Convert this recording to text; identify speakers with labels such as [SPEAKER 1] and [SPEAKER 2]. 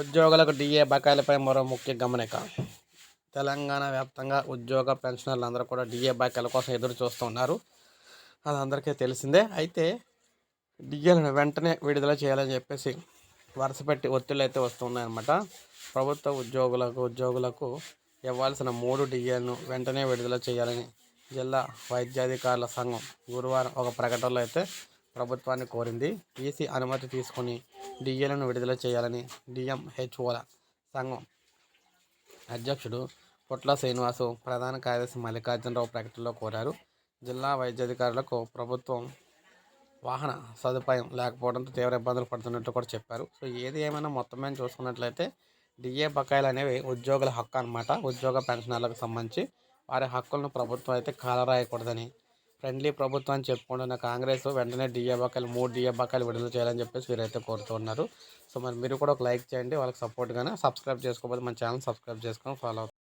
[SPEAKER 1] ఉద్యోగులకు డిఏ బకాయిలపై మరో ముఖ్య గమనిక. తెలంగాణ వ్యాప్తంగా ఉద్యోగ పెన్షనర్లు అందరూ కూడా డిఏ బకాయిల కోసం ఎదురు చూస్తున్నారు. అది అందరికీ తెలిసిందే. అయితే డిఏలను వెంటనే విడుదల చేయాలని చెప్పేసి వరుసపెట్టి ఒత్తిళ్ళు అయితే వస్తున్నాయన్నమాట. ప్రభుత్వ ఉద్యోగులకు ఉద్యోగులకు ఇవ్వాల్సిన మూడు డిఏలను వెంటనే విడుదల చేయాలని జిల్లా వైద్యాధికారుల సంఘం గురువారం ఒక ప్రకటనలో అయితే ప్రభుత్వాన్ని కోరింది. ఈసీ అనుమతి తీసుకుని డిఏలను విడుదల చేయాలని డిఎంహెచ్ఓల సంఘం అధ్యక్షుడు పుట్ల శ్రీనివాసు ప్రధాన కార్యదర్శి మల్లికార్జునరావు ప్రకటనలో కోరారు. జిల్లా వైద్యాధికారులకు ప్రభుత్వం వాహన సదుపాయం లేకపోవడంతో తీవ్ర ఇబ్బందులు పడుతున్నట్టు కూడా చెప్పారు. సో ఏది ఏమైనా మొత్తం మీద చూసుకున్నట్లయితే డిఏ బకాయిలు అనేవి ఉద్యోగుల హక్కు అనమాట ఉద్యోగ పెన్షనర్లకు సంబంధించి వారి హక్కులను ప్రభుత్వం అయితే కాలరాయకూడదని ఫ్రెండ్లీ ప్రభుత్వం అని చెప్పుకుంటున్న కాంగ్రెస్ వెంటనే డిఏ బకాయిలు మూడు డిఏ బకాయిలు విడుదల చేయాలని చెప్పేసి వీరైతే కోరుతున్నారు సో మరి మీరు కూడా ఒక లైక్ చేయండి వాళ్ళకి సపోర్ట్గానే సబ్స్క్రైబ్ చేసుకోకపోతే మన ఛానల్ సబ్స్క్రైబ్ చేసుకొని ఫాలో